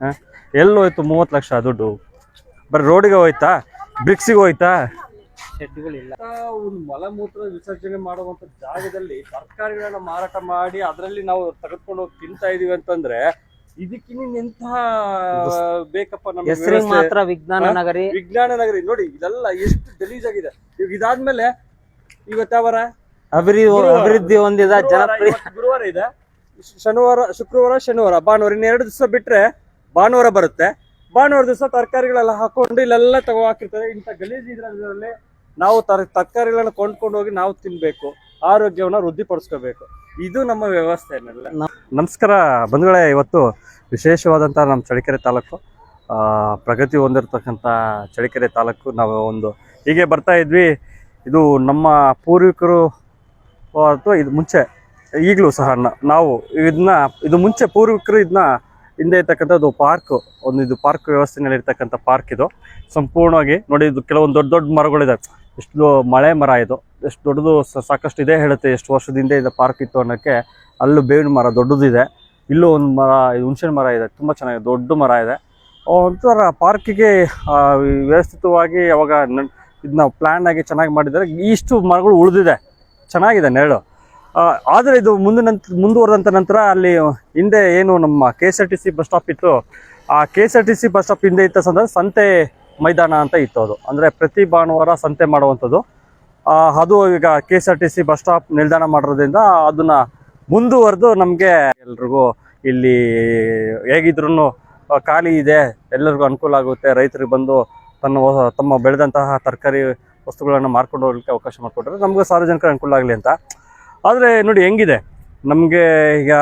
ಹ? ಎಲ್ಲಿ ಹೋಯ್ತು ಮೂವತ್ತು ಲಕ್ಷ ದುಡ್ಡು? ಬರೀ ರೋಡಿಗೆ ಹೋಯ್ತಾ? ಬ್ರಿಕ್ಸಿಗೆ ಹೋಯ್ತಾ? ಶೆಡ್ಗಳಿಲ್ಲ ಒಂದು ಮಲಮೂತ್ರ ವಿಸರ್ಜನೆ ಮಾಡುವಂತ ಜಾಗದಲ್ಲಿ ತರಕಾರಿಗಳನ್ನ ಮಾರಾಟ ಮಾಡಿ ಅದರಲ್ಲಿ ನಾವು ತಗದ್ಕೊಂಡು ಹೋಗಿ ತಿಂತಾ ಇದೀವಿ ಅಂತಂದ್ರೆ ಇದಕ್ಕಿಂತ ಬೇಕಪ್ಪ ನಮ್ಗೆ ಹೆಸರಿಗೆ ಮಾತ್ರ ವಿಜ್ಞಾನ? ನಗರಿ. ವಿಜ್ಞಾನ ನಗರಿ. ನೋಡಿ ಇದೆಲ್ಲ ಎಷ್ಟು ಗಲೀಜ್ ಆಗಿದೆ ಇವಾಗ ಇದಾದ್ಮೇಲೆ ಇವತ್ತಾವರ ಅಭಿವೃದ್ಧಿ ಹೊಂದಿದ ಜನಪ್ರಿಯ ಗುರುವಾರ ಇದೆ. ಶನಿವಾರ ಶುಕ್ರವಾರ ಶನಿವಾರ. ಭಾನುವಾರ ಇನ್ನೆರಡು ಎರಡು ದಿವಸ ಬಿಟ್ರೆ ಭಾನುವಾರ ಬರುತ್ತೆ. ಭಾನುವಾರ ದಿವಸ ತರಕಾರಿಗಳೆಲ್ಲ ಹಾಕೊಂಡು ಇಲ್ಲೆಲ್ಲ ತಗೋ ಹಾಕಿರ್ತಾರೆ. ಇಂಥ ಗಲೀಜು ಇದ್ರಲ್ಲಿ ನಾವು ತರ ತರಕಾರಿಗಳನ್ನ ಕೊಂಡ್ಕೊಂಡು ಹೋಗಿ ನಾವು ತಿನ್ಬೇಕು. ಆರೋಗ್ಯವನ್ನ ವೃದ್ಧಿಪಡಿಸ್ಕೋಬೇಕು. ಇದು ನಮ್ಮ ವ್ಯವಸ್ಥೆ ನಮಸ್ಕಾರ ಬಂಧುಗಳೇ ಇವತ್ತು ವಿಶೇಷವಾದಂಥ ನಮ್ಮ ಚಳಿಕೆರೆ ತಾಲೂಕು ಆ, ಪ್ರಗತಿ ಹೊಂದಿರತಕ್ಕಂಥ ಚಳಿಕೆರೆ ತಾಲೂಕು ನಾವು ಒಂದು ಹೀಗೆ ಬರ್ತಾ ಇದ್ವಿ. ಇದು ನಮ್ಮ ಪೂರ್ವಿಕರು ಅಥವಾ ಇದು ಮುಂಚೆ ಈಗಲೂ ಸಹ ನಾವು ಇದನ್ನ ಇದು ಮುಂಚೆ ಪೂರ್ವಿಕರು ಇದನ್ನ ಹಿಂದೆ ಇರ್ತಕ್ಕಂಥದ್ದು ಪಾರ್ಕ್ ಒಂದು ಇದು ಪಾರ್ಕ್ ವ್ಯವಸ್ಥೆನಲ್ಲಿ ಇರ್ತಕ್ಕಂಥ ಪಾರ್ಕ್ ಇದು. ಸಂಪೂರ್ಣವಾಗಿ ನೋಡಿ, ಇದು ಕೆಲವೊಂದು ದೊಡ್ಡ ದೊಡ್ಡ ಮರಗಳಿದೆ. ಎಷ್ಟು ಮಳೆ ಮರ ಇದು. ಎಷ್ಟು ದೊಡ್ಡದು ಸಾಕಷ್ಟು ಇದೆ ಹೇಳುತ್ತೆ, ಎಷ್ಟು ವರ್ಷದ ಹಿಂದೆ ಇದು ಪಾರ್ಕ್ ಇತ್ತು ಅನ್ನೋಕ್ಕೆ. ಅಲ್ಲೂ ಬೇವಿನ ಮರ ದೊಡ್ಡದಿದೆ. ಇಲ್ಲೂ ಒಂದು ಮರ ಹುಣಸಿನ ಮರ ಇದೆ. ತುಂಬ ಚೆನ್ನಾಗಿದೆ, ದೊಡ್ಡ ಮರ ಇದೆ. ಒಂಥರ ಪಾರ್ಕಿಗೆ ವ್ಯವಸ್ಥಿತವಾಗಿ ಅವಾಗ ನನ್- ಇದನ್ನ ಪ್ಲ್ಯಾನ್ ಆಗಿ ಚೆನ್ನಾಗಿ ಮಾಡಿದ್ದಾರೆ. ಇಷ್ಟು ಮರಗಳು ಉಳಿದಿದೆ. ಚೆನ್ನಾಗಿದೆ ನೆರಳು. ಆದರೆ ಇದು ಮುಂದಿನ ಮುಂದುವರೆದಂಥ ನಂತರ ಅಲ್ಲಿ ಹಿಂದೆ ಏನು ನಮ್ಮ K S R T C bus stop ಇತ್ತು, ಆ K S R T C bus stop ಹಿಂದೆ ಇತ್ತ ಸಂದರ್ಭ ಸಂತೆ ಮೈದಾನ ಅಂತ ಇತ್ತು ಅದು. ಅಂದರೆ ಪ್ರತಿ ಭಾನುವಾರ ಸಂತೆ ಮಾಡುವಂಥದ್ದು. ಅದು ಈಗ K S R T C bus stop ನಿಲ್ದಾಣ ಮಾಡಿರೋದ್ರಿಂದ ಅದನ್ನ ಮುಂದುವರೆದು ನಮಗೆ ಎಲ್ರಿಗೂ ಇಲ್ಲಿ ಹೇಗಿದ್ರೂ ಖಾಲಿ ಇದೆ, ಎಲ್ಲರಿಗೂ ಅನುಕೂಲ ಆಗುತ್ತೆ ರೈತರಿಗೆ ಬಂದು ತನ್ನ ತಮ್ಮ ಬೆಳೆದಂತಹ ತರಕಾರಿ ವಸ್ತುಗಳನ್ನು ಮಾರ್ಕೊಂಡು ಹೋಗ್ಲಿಕ್ಕೆ ಅವಕಾಶ ಮಾಡಿಕೊಟ್ರೆ ನಮಗೂ ಸಾರ್ವಜನಿಕರ ಅನುಕೂಲ ಆಗಲಿ ಅಂತ. ಆದರೆ ನೋಡಿ ಹೆಂಗಿದೆ? ನಮಗೆ ಈಗ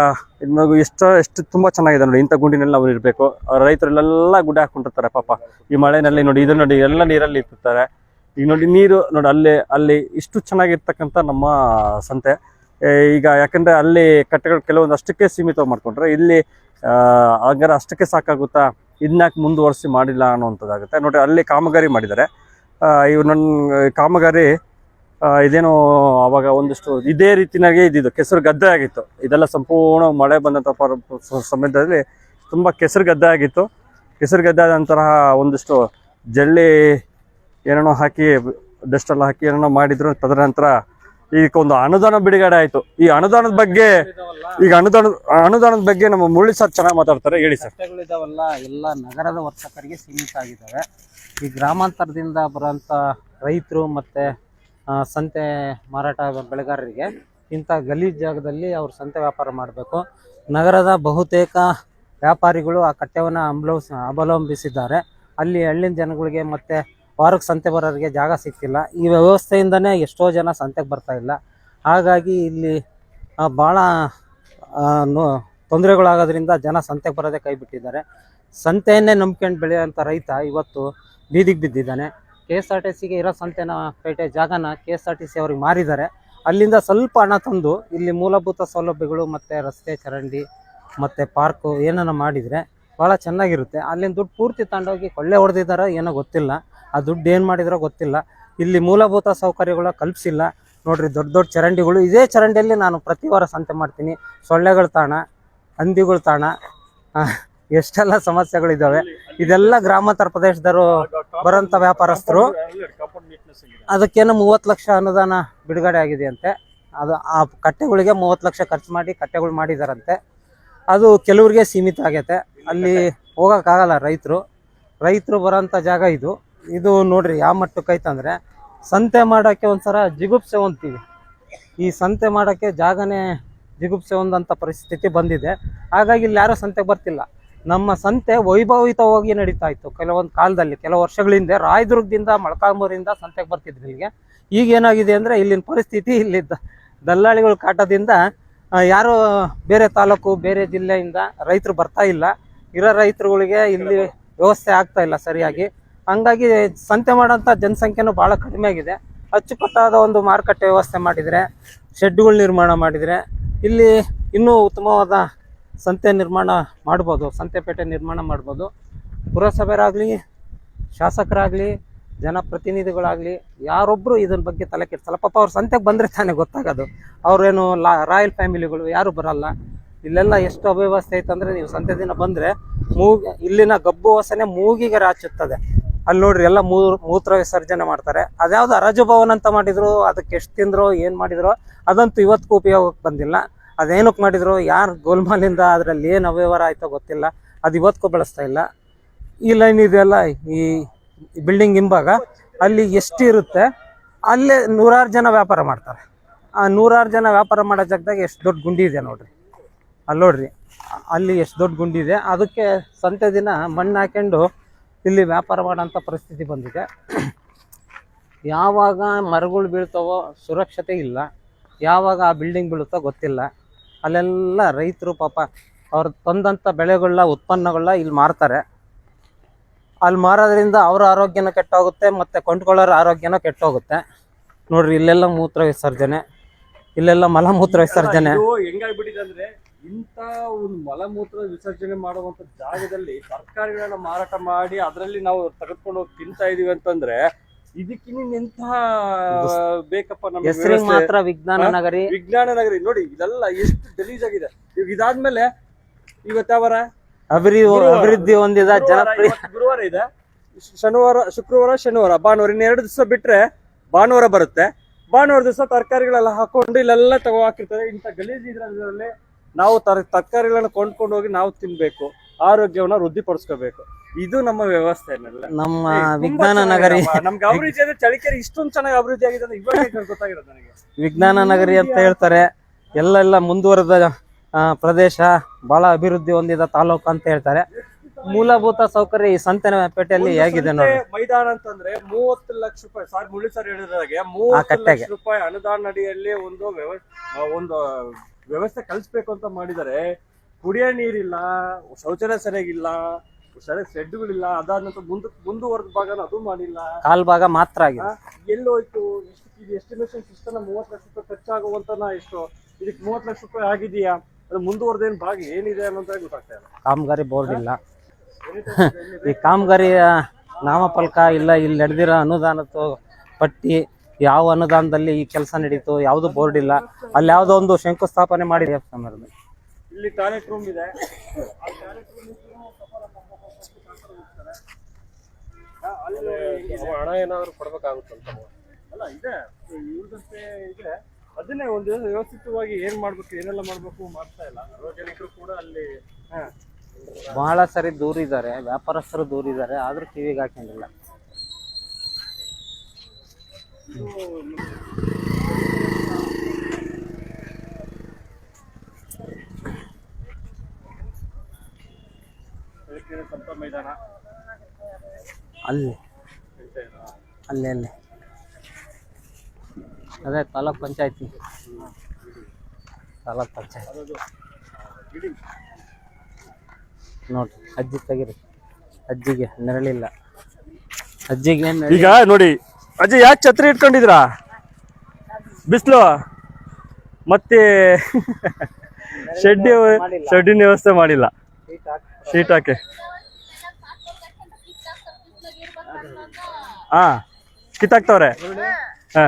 ಇನ್ನು ಎಷ್ಟು ಎಷ್ಟು ತುಂಬ ಚೆನ್ನಾಗಿದೆ ನೋಡಿ. ಇಂಥ ಗುಂಡಿನಲ್ಲಿ ನಾವು ಇರಬೇಕು. ರೈತರೆಲ್ಲ ಗುಡ್ಡ ಹಾಕ್ಕೊಂಡಿರ್ತಾರೆ ಪಾಪ. ಈ ಮಳೆನಲ್ಲಿ ನೋಡಿ, ಇದು ನೋಡಿ, ಎಲ್ಲ ನೀರಲ್ಲಿ ಇರ್ತಾರೆ ಈಗ ನೋಡಿ, ನೀರು ನೋಡಿ, ಅಲ್ಲಿ ಅಲ್ಲಿ ಇಷ್ಟು ಚೆನ್ನಾಗಿರ್ತಕ್ಕಂಥ ನಮ್ಮ ಸಂತೆ. ಈಗ ಯಾಕಂದರೆ ಅಲ್ಲಿ ಕಟ್ಟೆಗಳು ಕೆಲವೊಂದು ಅಷ್ಟಕ್ಕೆ ಸೀಮಿತ ಮಾಡ್ಕೊಂಡ್ರೆ, ಇಲ್ಲಿ ಹಂಗಾರೆ ಅಷ್ಟಕ್ಕೆ ಸಾಕಾಗುತ್ತಾ? ಇದನ್ನಾಕೆ ಮುಂದುವರಿಸಿ ಮಾಡಿಲ್ಲ ಅನ್ನೋವಂಥದ್ದಾಗುತ್ತೆ. ನೋಡಿ, ಅಲ್ಲಿ ಕಾಮಗಾರಿ ಮಾಡಿದ್ದಾರೆ. ಇವ್ರು ನನ್ನ ಕಾಮಗಾರಿ ಇದೇನೋ ಅವಾಗ ಒಂದಿಷ್ಟು ಇದೇ ರೀತಿನಾಗೆ ಇದ್ದಿದ್ದು. ಕೆಸರು ಗದ್ದೆ ಆಗಿತ್ತು. ಇದೆಲ್ಲ ಸಂಪೂರ್ಣ ಮಳೆ ಬಂದಂಥ ಸಮಯದಲ್ಲಿ ತುಂಬ ಕೆಸರು ಗದ್ದೆ ಆಗಿತ್ತು. ಕೆಸರು ಗದ್ದೆ ಆದ ನಂತರ ಒಂದಿಷ್ಟು ಜಲ್ಲಿ ಏನೇನೋ ಹಾಕಿ ಡಸ್ಟ್ ಎಲ್ಲ ಹಾಕಿ ಏನೇನೋ ಮಾಡಿದ್ರು. ತದನಂತರ ಈಗ ಒಂದು ಅನುದಾನ ಬಿಡುಗಡೆ ಆಯ್ತು. ಈ ಅನುದಾನದ ಬಗ್ಗೆ, ಈಗ ಅನುದಾನ ಅನುದಾನದ ಬಗ್ಗೆ ನಮ್ಮ ಮುರಳಿ ಸರ್ ಚೆನ್ನಾಗಿ ಮಾತಾಡ್ತಾರೆ. ಹೇಳಿ ಸರ್. ಇದಾವಲ್ಲ, ಎಲ್ಲ ನಗರದ ವರ್ತಕರಿಗೆ ಸೀಮಿತ ಆಗಿದ್ದಾವೆ ಈ ಗ್ರಾಮಾಂತರದಿಂದ ಬರೋಂಥ ರೈತರು ಮತ್ತು ಸಂತೆ ಮಾರಾಟ ಬೆಳೆಗಾರರಿಗೆ ಇಂಥ ಗಲೀಜು ಜಾಗದಲ್ಲಿ ಅವರು ಸಂತೆ ವ್ಯಾಪಾರ ಮಾಡಬೇಕು. ನಗರದ ಬಹುತೇಕ ವ್ಯಾಪಾರಿಗಳು ಆ ಕಟ್ಟೆವನ್ನು ಅಂಬಲೋಸ್ ಅವಲಂಬಿಸಿದ್ದಾರೆ. ಅಲ್ಲಿ ಹಳ್ಳಿನ ಜನಗಳಿಗೆ ಮತ್ತು ವಾರಕ್ಕೆ ಸಂತೆ ಬರೋರಿಗೆ ಜಾಗ ಸಿಕ್ತಿಲ್ಲ ಈ ವ್ಯವಸ್ಥೆಯಿಂದನೇ ಎಷ್ಟೋ ಜನ ಸಂತೆಗೆ ಬರ್ತಾ ಇಲ್ಲ. ಹಾಗಾಗಿ ಇಲ್ಲಿ ಭಾಳ ತೊಂದರೆಗಳಾಗೋದ್ರಿಂದ ಜನ ಸಂತೆಗೆ ಬರೋದೇ ಕೈ ಬಿಟ್ಟಿದ್ದಾರೆ. ಸಂತೆಯನ್ನೇ ನಂಬ್ಕೊಂಡು ಬೆಳೆಯುವಂಥ ರೈತ ಇವತ್ತು ಬೀದಿಗೆ ಬಿದ್ದಿದ್ದಾನೆ. ಕೆ ಎಸ್ ಆರ್ ಟಿ ಸಿಗೆ ಇರೋ ಸಂತೆನ ಪೇಟೆ ಜಾಗನ K S R T C ಅವ್ರಿಗೆ ಮಾರಿದ್ದಾರೆ. ಅಲ್ಲಿಂದ ಸ್ವಲ್ಪ ಹಣ ತಂದು ಇಲ್ಲಿ ಮೂಲಭೂತ ಸೌಲಭ್ಯಗಳು ಮತ್ತು ರಸ್ತೆ, ಚರಂಡಿ ಮತ್ತು ಪಾರ್ಕು ಏನನ್ನ ಮಾಡಿದರೆ ಭಾಳ ಚೆನ್ನಾಗಿರುತ್ತೆ. ಅಲ್ಲಿಂದ ದುಡ್ಡು ಪೂರ್ತಿ ತಗೊಂಡೋಗಿ ಕೊಳ್ಳೆ ಹೊಡೆದಿದ್ದಾರೋ ಏನೋ ಗೊತ್ತಿಲ್ಲ. ಆ ದುಡ್ಡು ಏನು ಮಾಡಿದ್ರೋ ಗೊತ್ತಿಲ್ಲ. ಇಲ್ಲಿ ಮೂಲಭೂತ ಸೌಕರ್ಯಗಳ ಕಲ್ಪಿಸಿಲ್ಲ. ನೋಡಿರಿ ದೊಡ್ಡ ದೊಡ್ಡ ಚರಂಡಿಗಳು. ಇದೇ ಚರಂಡಿಯಲ್ಲಿ ನಾನು ಪ್ರತಿ ವಾರ ಸಂತೆ ಮಾಡ್ತೀನಿ. ಸೊಳ್ಳೆಗಳ ತಾಣ, ಹಂದಿಗಳ ತಾಣ ಎಷ್ಟೆಲ್ಲ ಸಮಸ್ಯೆಗಳಿದ್ದಾವೆ ಇದೆಲ್ಲ ಗ್ರಾಮಾಂತರ ಪ್ರದೇಶದವರು ಬರೋಂಥ ವ್ಯಾಪಾರಸ್ಥರು. ಅದಕ್ಕೇನು ಮೂವತ್ತು ಲಕ್ಷ ಅನುದಾನ ಬಿಡುಗಡೆ ಆಗಿದೆಯಂತೆ. ಅದು ಆ ಕಟ್ಟೆಗಳಿಗೆ ಮೂವತ್ತು ಲಕ್ಷ ಖರ್ಚು ಮಾಡಿ ಕಟ್ಟೆಗಳು ಮಾಡಿದಾರಂತೆ. ಅದು ಕೆಲವ್ರಿಗೆ ಸೀಮಿತ ಆಗೈತೆ. ಅಲ್ಲಿ ಹೋಗೋಕ್ಕಾಗಲ್ಲ ರೈತರು. ರೈತರು ಬರೋಂಥ ಜಾಗ ಇದು. ಇದು ನೋಡ್ರಿ ಯಾವ ಮಟ್ಟಕ್ಕೆ ಐತಂದ್ರೆ ಸಂತೆ ಮಾಡೋಕ್ಕೆ ಒಂಥರ ಜಿಗುಪ್ಸೆ ಹೊಂದ್ತೀವಿ. ಈ ಸಂತೆ ಮಾಡೋಕ್ಕೆ ಜಾಗನೇ ಜಿಗುಪ್ಸೆ ಹೊಂದಂಥ ಪರಿಸ್ಥಿತಿ ಬಂದಿದೆ. ಹಾಗಾಗಿ ಇಲ್ಲಿ ಯಾರೂ ಸಂತೆಗೆ ಬರ್ತಿಲ್ಲ. ನಮ್ಮ ಸಂತೆ ವೈಭವಿತವಾಗಿ ನಡೀತಾ ಇತ್ತು. ಕೆಲವೊಂದು ಕಾಲದಲ್ಲಿ, ಕೆಲವು ವರ್ಷಗಳ ಹಿಂದೆ ರಾಯದುರ್ಗದಿಂದ ಮಳಕಾಂಬೂರಿಂದ ಸಂತೆಗೆ ಬರ್ತಿದ್ರು ಇಲ್ಲಿಗೆ. ಈಗ ಏನಾಗಿದೆ ಅಂದರೆ ಇಲ್ಲಿನ ಪರಿಸ್ಥಿತಿ ಇಲ್ಲಿ ದಲ್ಲಾಳಿಗಳ ಕಾಟದಿಂದ ಯಾರು ಬೇರೆ ತಾಲೂಕು, ಬೇರೆ ಜಿಲ್ಲೆಯಿಂದ ರೈತರು ಬರ್ತಾ ಇಲ್ಲ. ಇರೋ ರೈತರುಗಳಿಗೆ ಇಲ್ಲಿ ವ್ಯವಸ್ಥೆ ಆಗ್ತಾ ಇಲ್ಲ ಸರಿಯಾಗಿ. ಹಂಗಾಗಿ ಸಂತೆ ಮಾಡೋಂಥ ಜನಸಂಖ್ಯೆನೂ ಭಾಳ ಕಡಿಮೆ ಆಗಿದೆ. ಅಚ್ಚುಕಟ್ಟಾದ ಒಂದು ಮಾರುಕಟ್ಟೆ ವ್ಯವಸ್ಥೆ ಮಾಡಿದರೆ, ಶೆಡ್ಗಳು ನಿರ್ಮಾಣ ಮಾಡಿದರೆ, ಇಲ್ಲಿ ಇನ್ನೂ ಉತ್ತಮವಾದ ಸಂತೆ ನಿರ್ಮಾಣ ಮಾಡ್ಬೋದು, ಸಂತೆಪೇಟೆ ನಿರ್ಮಾಣ ಮಾಡ್ಬೋದು. ಪುರಸಭೆರಾಗಲಿ ಶಾಸಕರಾಗಲಿ, ಜನಪ್ರತಿನಿಧಿಗಳಾಗಲಿ ಯಾರೊಬ್ಬರು ಇದರ ಬಗ್ಗೆ ತಲೆ ಕೆಡ್ಸಲ್ಲ. ಪಾಪ ಅವ್ರು ಸಂತೆಗೆ ಬಂದರೆ ತಾನೇ ಗೊತ್ತಾಗೋದು. ಅವ್ರೇನು ಲಾ, ರಾಯಲ್ ಫ್ಯಾಮಿಲಿಗಳು, ಯಾರು ಬರಲ್ಲ. ಇಲ್ಲೆಲ್ಲ ಎಷ್ಟು ಅವ್ಯವಸ್ಥೆ ಐತಂದರೆ ನೀವು ಸಂತೆ ದಿನ ಬಂದರೆ ಮೂಗ್, ಇಲ್ಲಿನ ಗಬ್ಬು ವಾಸನೆ ಮೂಗಿಗೆ ರಾಚುತ್ತದೆ. ಅಲ್ಲಿ ನೋಡ್ರಿ ಎಲ್ಲ ಮೂ, ಮೂತ್ರ ವಿಸರ್ಜನೆ ಮಾಡ್ತಾರೆ. ಅದ್ಯಾವುದು ಅರಾಜು ಅಂತ ಮಾಡಿದ್ರು ಅದಕ್ಕೆ ಎಷ್ಟು ತಿಂದ್ರು, ಏನು ಮಾಡಿದ್ರು, ಅದಂತೂ ಇವತ್ತಿಗೂ ಉಪಯೋಗಕ್ಕೆ ಬಂದಿಲ್ಲ. ಅದೇನಕ್ಕೆ ಮಾಡಿದ್ರು? ಯಾರು ಗೋಲ್ಮಾಲಿಂದ ಅದರಲ್ಲಿ ಏನು ಅವ್ಯವಹಾರ ಆಯ್ತೋ ಗೊತ್ತಿಲ್ಲ. ಅದು ಇವತ್ತಿಗೂ ಬಳಸ್ತಾ ಇಲ್ಲ. ಈ ಲೈನ್ ಇದೆಯಲ್ಲ, ಈ ಬಿಲ್ಡಿಂಗ್ ಹಿಂಭಾಗ, ಅಲ್ಲಿ ಎಷ್ಟು ಇರುತ್ತೆ, ಅಲ್ಲೇ ನೂರಾರು ಜನ ವ್ಯಾಪಾರ ಮಾಡ್ತಾರೆ. ಆ ನೂರಾರು ಜನ ವ್ಯಾಪಾರ ಮಾಡೋ ಜಾಗದಾಗ ಎಷ್ಟು ದೊಡ್ಡ ಗುಂಡಿ ಇದೆ ನೋಡ್ರಿ. ಅಲ್ಲಿ ನೋಡ್ರಿ, ಅಲ್ಲಿ ಎಷ್ಟು ದೊಡ್ಡ ಗುಂಡಿ ಇದೆ. ಅದಕ್ಕೆ ಸಂತೆ ದಿನ ಮಣ್ಣು ಹಾಕೊಂಡು ಇಲ್ಲಿ ವ್ಯಾಪಾರ ಮಾಡೋಂಥ ಪರಿಸ್ಥಿತಿ ಬಂದಿದೆ. ಯಾವಾಗ ಮರಗಳು ಬೀಳ್ತಾವೋ ಸುರಕ್ಷತೆ ಇಲ್ಲ. ಯಾವಾಗ ಆ ಬಿಲ್ಡಿಂಗ್ ಬೀಳುತ್ತೋ ಗೊತ್ತಿಲ್ಲ. ಅಲ್ಲೆಲ್ಲ ರೈತರು ಪಾಪ ಅವ್ರು ತಂದಂಥ ಬೆಳೆಗಳನ್ನ ಉತ್ಪನ್ನಗಳನ್ನ ಇಲ್ಲಿ ಮಾರ್ತಾರೆ. ಅಲ್ಲಿ ಮಾರೋದ್ರಿಂದ ಅವ್ರ ಆರೋಗ್ಯನೂ ಕೆಟ್ಟೋಗುತ್ತೆ ಮತ್ತು ಕೊಂಡ್ಕೊಳ್ಳೋರ ಆರೋಗ್ಯನೂ ಕೆಟ್ಟೋಗುತ್ತೆ. ನೋಡ್ರಿ ಇಲ್ಲೆಲ್ಲ ಮೂತ್ರ ವಿಸರ್ಜನೆ ಇಲ್ಲೆಲ್ಲ ಮಲಮೂತ್ರ ವಿಸರ್ಜನೆ. ಹೆಂಗಾಗ್ಬಿಟ್ಟಿದೆ ಅಂದ್ರೆ ಇಂತ ಒಂದು ಮಲಮೂತ್ರ ವಿಸರ್ಜನೆ ಮಾಡುವಂತ ಜಾಗದಲ್ಲಿ ತರಕಾರಿಗಳನ್ನ ಮಾರಾಟ ಮಾಡಿ ಅದರಲ್ಲಿ ನಾವು ತೆಗೆದುಕೊಂಡು ಹೋಗಿ ತಿಂತಾ ಇದೀವಿ ಅಂತಂದ್ರೆ ಇದಕ್ಕಿನ್ನ ಎಂತ ಬೇಕಪ್ಪ ನಮ್ಗೆ ಹೆಸರಿಗೆ ವ್ಯವಸ್ಥೆ? ಮಾತ್ರ ವಿಜ್ಞಾನ? ನಗರಿ. ವಿಜ್ಞಾನ ನಗರಿ. ನೋಡಿ ಇದೆಲ್ಲ ಎಷ್ಟು ಗಲೀಜ್ ಆಗಿದೆ ಈಗ ಇದಾದ್ಮೇಲೆ ಇವತ್ತಾವರ ಅಭಿವೃದ್ಧಿ ಗುರುವಾರ. ಅಭಿವೃದ್ಧಿ ಹೊಂದಿದ ಜನಪ್ರಿಯ ಗುರುವಾರ ಇದೆ. ಶನಿವಾರ ಶುಕ್ರವಾರ ಶನಿವಾರ. ಭಾನುವಾರ ಇನ್ನು ಎರಡು ದಿವಸ ಬಿಟ್ರೆ ಭಾನುವಾರ ಬರುತ್ತೆ. ಭಾನುವಾರ ದಿವಸ ತರಕಾರಿಗಳೆಲ್ಲ ಹಾಕೊಂಡು ಇಲ್ಲೆಲ್ಲ ತಗೋ ಹಾಕಿರ್ತಾರೆ. ಇಂಥ ಗಲೀಜು ಇದ್ರಲ್ಲಿ ನಾವು ತರ ತರಕಾರಿಗಳನ್ನ ಕೊಂಡ್ಕೊಂಡು ಹೋಗಿ ನಾವು ತಿನ್ಬೇಕು. ಆರೋಗ್ಯವನ್ನ ವೃದ್ಧಿಪಡಿಸ್ಕೋಬೇಕು. ಇದು ನಮ್ಮ ವ್ಯವಸ್ಥೆ ನಮ್ಮ ವಿಜ್ಞಾನ ನಗರಿ. ನಮ್ಗೆ ಅಭಿವೃದ್ಧಿ ಅಂದ್ರೆ ಚಳಿಕೆರೆ ಇಷ್ಟೊಂದು ಚೆನ್ನಾಗಿ ಅಭಿವೃದ್ಧಿ ಆಗಿದೆ ಅಂದ್ರೆ ಇವಾಗ ಗೊತ್ತಾಗಿರೋದು ನನಗೆ? ವಿಜ್ಞಾನ ನಗರಿ ಅಂತ ಹೇಳ್ತಾರೆ. ಎಲ್ಲ ಮುಂದುವರೆದ ಆ, ಪ್ರದೇಶ ಬಹಳ ಅಭಿವೃದ್ಧಿ ಹೊಂದಿದ ತಾಲೂಕು ಅಂತ ಹೇಳ್ತಾರೆ. ಮೂಲಭೂತ ಸೌಕರ್ಯ ಈ ಸಂತೆನ ಪೇಟೆಯಲ್ಲಿ ಹೇಗಿದೆ ನೋಡಿ. ಮೈದಾನ ಅಂತಂದ್ರೆ ಮೂವತ್ತು ಲಕ್ಷ ರೂಪಾಯಿ ಸಾರ್ ಮುಳ್ಳಿ ಸರ್ ಹೇಳಿದಾಗೆ ಮೂವತ್ತು. ಲಕ್ಷ ರೂಪಾಯಿ ಅನುದಾನ ಅಡಿಯಲ್ಲಿ ಒಂದು ವ್ಯವಸ್ಥೆ ಒಂದು ವ್ಯವಸ್ಥೆ ಕಲ್ಸ್ಬೇಕು ಅಂತ ಮಾಡಿದರೆ ಕುಡಿಯೋ ನೀರಿಲ್ಲ ಶೌಚಾಲಯ ಸರಿಯಾಗಿಲ್ಲ ಸರಿ ಶೆಡ್ಗಳಿಲ್ಲ. ಅದಾದ ನಂತರ ಮುಂದಕ್ಕೆ ಮುಂದುವರೆದ ಭಾಗನ ಅದು ಮಾಡಿಲ್ಲ. ಕಾಲ್ ಭಾಗ ಮಾತ್ರ ಆಗಿದೆ. ಎಲ್ಲೋಯ್ತು ಎಷ್ಟು ಇದು ಎಸ್ಟಿಮೇಷನ್ ಸಿಸ್ಟಮ್ ಮೂವತ್ತು ಲಕ್ಷ ರೂಪಾಯಿ ಖರ್ಚಾಗುವಂತನ ಎಷ್ಟು? ಇದಕ್ಕೆ ಮೂವತ್ತು ಲಕ್ಷ ರೂಪಾಯಿ ಆಗಿದೆಯಾ? ಅದು ಮುಂದುವರೆದೇನು ಭಾಗ ಏನಿದೆ ಅನ್ನೋದೇ ಗೊತ್ತಾಗ್ತಾ ಇಲ್ಲ. ಕಾಮಗಾರಿ ಬೋರ್ಡ್ ಇಲ್ಲ. ಈ ಕಾಮಗಾರಿಯ ನಾಮಫಲಕ ಇಲ್ಲ ಇಲ್ಲಿ ನಡೆದಿರೋ ಅನುದಾನದ ಪಟ್ಟಿ ಯಾವ ಅನುದಾನದಲ್ಲಿ ಈ ಕೆಲಸ ನಡೀತು ಯಾವುದು ಬೋರ್ಡ್ ಇಲ್ಲ. ಅಲ್ಲಿ ಯಾವುದೋ ಒಂದು ಶಂಕುಸ್ಥಾಪನೆ ಮಾಡಿದೆ. ಇಲ್ಲಿ ಟಾಯ್ಲೆಟ್ ರೂಮ್ ಇದೆ. ಹಣ ಏನಾದರೂ ಕೊಡ್ಬೇಕಾಗುತ್ತಂತ ಅಲ್ಲ ಇದೆ. ಇವ್ರದಂತೆ ಇದೆ ಅದನ್ನೇ ಒಂದು ವ್ಯವಸ್ಥಿತವಾಗಿ ಏನ್ ಮಾಡ್ಬೇಕು ಏನೆಲ್ಲ ಮಾಡ್ಬೇಕು ಮಾಡ್ತಾ ಇಲ್ಲ. ಸಾರ್ವಜನಿಕರು ಕೂಡ ಅಲ್ಲಿ ಹಾ, ಬಹಳ ಸರಿ ದೂರಿದ್ದಾರೆ ವ್ಯಾಪಾರಸ್ಥರು ದೂರಿದ್ದಾರೆ ಆದ್ರೂ ಕಿವಿಗೆ ಹಾಕೊಂಡಿಲ್ಲ. ಮೈದಾನ. ಅಲ್ಲಿ. ಅಲ್ಲಿ ಅಲ್ಲಿ. ಅದೇ ತಾಲೂಕ್ ಪಂಚಾಯತಿ. ತಾಲೂಕ್ ಪಂಚಾಯತಿ. ನೋಡ್ರಿ ಅಜ್ಜಿ ತೆಗಿರಿ. ಅಜ್ಜಿಗೆ ನೆರಳಿಲ್ಲ. ಅಜ್ಜಿಗೆ ಈಗ ನೋಡಿ ಅಜ್ಜಿ ಯಾಕೆ ಛತ್ರಿ ಇಟ್ಕೊಂಡಿದ್ರಾ ಬಿಸಿಲು? ಮತ್ತೆ ಶೆಡ್. ಶೆಡ್ಡಿನ ವ್ಯವಸ್ಥೆ ಮಾಡಿಲ್ಲ. ಶೀಟ್ ಹಾಕಿ. ಹಾ ಕಿತ್ತಾಕ್ತವ್ರೆ. ಹಾ.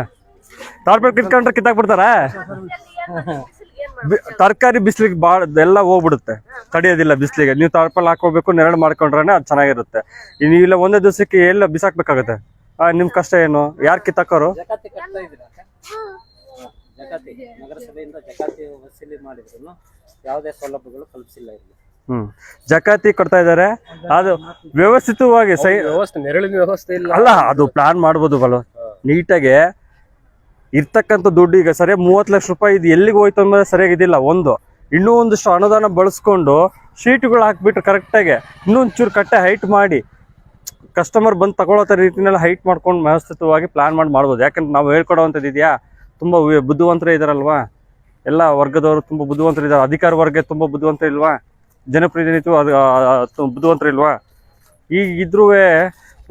ಟಾರ್ಪಲ್ ಕಿತ್ಕೊಂಡ್ರೆ ಕಿತ್ತಾಕ್ ಬಿಡ್ತಾರ ತರಕಾರಿ ಬಿಸಿಲಿಗೆ ಭಾಳ ಎಲ್ಲ ಹೋಗ್ಬಿಡುತ್ತೆ. ತಡೆಯೋದಿಲ್ಲ ಬಿಸಿಲಿಗೆ. ನೀವು ತಾರ್ಪಲ್ ಹಾಕೋಬೇಕು ನೆರಳು ಮಾಡ್ಕೊಂಡ್ರೆ ಅದು ಚೆನ್ನಾಗಿರುತ್ತೆ. ನೀವು ಇಲ್ಲ ಒಂದೇ ದಿವಸಕ್ಕೆ ಎಲ್ಲ ಬಿಸಾಕ್ಬೇಕಾಗುತ್ತೆ. ಆ, ನಿಮ್ ಕಷ್ಟ ಏನು? ಯಾರು ಕಿತ್ತಾಕೋರು? ನಗರಸಭೆಯಿಂದ ಜಕಾತಿ ವಸೂಲಿ ಮಾಡಿದ್ರು ಯಾವುದೇ ಸೌಲಭ್ಯಗಳು ಕಲ್ಪಿಸಿಲ್ಲ ಇಲ್ಲಿ. ಹ್ಮ್. ಜಕಾತಿ ಕೊಡ್ತಾ ಇದಾರೆ. ಅದು ವ್ಯವಸ್ಥಿತವಾಗಿ ಸೈ ವ್ಯವಸ್ಥೆ ನೆರಳಿನ ವ್ಯವಸ್ಥೆ ಇಲ್ಲ. ಅಲ್ಲ ಅದು ಪ್ಲಾನ್ ಮಾಡ್ಬೋದು ಬಲ್ವ? ನೀಟಾಗಿ ಇರ್ತಕ್ಕಂಥ ದುಡ್ಡು ಈಗ ಸರಿಯಾಗಿ ಮೂವತ್ತು ಲಕ್ಷ ರೂಪಾಯಿ ಇದು ಎಲ್ಲಿಗೆ ಹೋಯ್ತು ಅನ್ನೋದು ಸರಿಯಾಗಿದ್ದಿಲ್ಲ ಒಂದು ಇನ್ನೂ ಒಂದಿಷ್ಟು ಅನುದಾನ ಬಳಸ್ಕೊಂಡು ಶೀಟ್ಗಳು ಹಾಕ್ಬಿಟ್ರೆ ಕರೆಕ್ಟಾಗಿ ಇನ್ನೊಂಚೂರು ಕಟ್ಟೆ ಹೈಟ್ ಮಾಡಿ ಕಸ್ಟಮರ್ ಬಂದು ತಗೊಳ್ಳೋ ಥರ ರೀತಿನೆಲ್ಲ ಹೈಟ್ ಮಾಡ್ಕೊಂಡು ವ್ಯವಸ್ಥಿತವಾಗಿ ಪ್ಲಾನ್ ಮಾಡಿ ಮಾಡ್ಬೋದು. ಯಾಕಂದ್ರೆ ನಾವು ಹೇಳ್ಕೊಡೋವಂಥದ್ದು ಇದೆಯಾ? ತುಂಬ ಬುದ್ಧಿವಂತರೇ ಇದಾರಲ್ವಾ? ಎಲ್ಲ ವರ್ಗದವರು ತುಂಬ ಬುದ್ಧಿವಂತರು ಇದ್ದಾರೆ ಅಧಿಕಾರ ವರ್ಗ ತುಂಬ ಬುದ್ಧಿವಂತರು ಇಲ್ವಾ ಜನಪ್ರತಿನಿಧಿತ್ವ ಅದು ಬುದ್ಧಿವಂತರು ಇಲ್ವಾ? ಈಗ ಇದ್ರೂ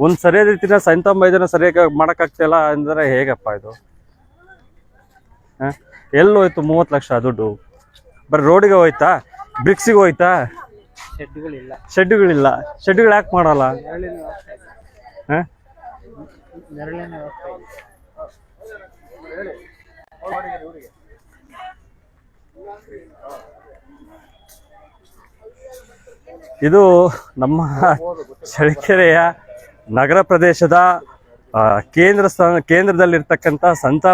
ಒಂದು ಸರಿಯಾದ ರೀತಿನ ಸಂತ ಮೈದಾನ ಸರಿಯಾಗಿ ಮಾಡೋಕ್ಕಾಗ್ತಿಲ್ಲ ಅಂದರೆ ಹೇಗಪ್ಪ ಇದು? ಎಲ್ಲಿ ಹೋಯ್ತು ಮೂವತ್ತು ಲಕ್ಷ ದುಡ್ಡು? ಬರೀ ರೋಡಿಗೆ ಹೋಯ್ತಾ? ಬ್ರಿಕ್ಸಿಗೆ ಹೋಯ್ತಾ? ಶೆಡ್ಗಳಿಲ್ಲ ಶೆಡ್ಗಳಿಲ್ಲ ಶೆಡ್ಗಳು ಯಾಕೆ ಮಾಡಲ್ಲ? ಹಾಂ? ಇದು ನಮ್ಮ ಚಳ್ಳಕೆರೆಯ ನಗರ ಪ್ರದೇಶದ ಕೇಂದ್ರ ಸ್ಥಾನ ಕೇಂದ್ರದಲ್ಲಿರ್ತಕ್ಕಂಥ ಸಂತ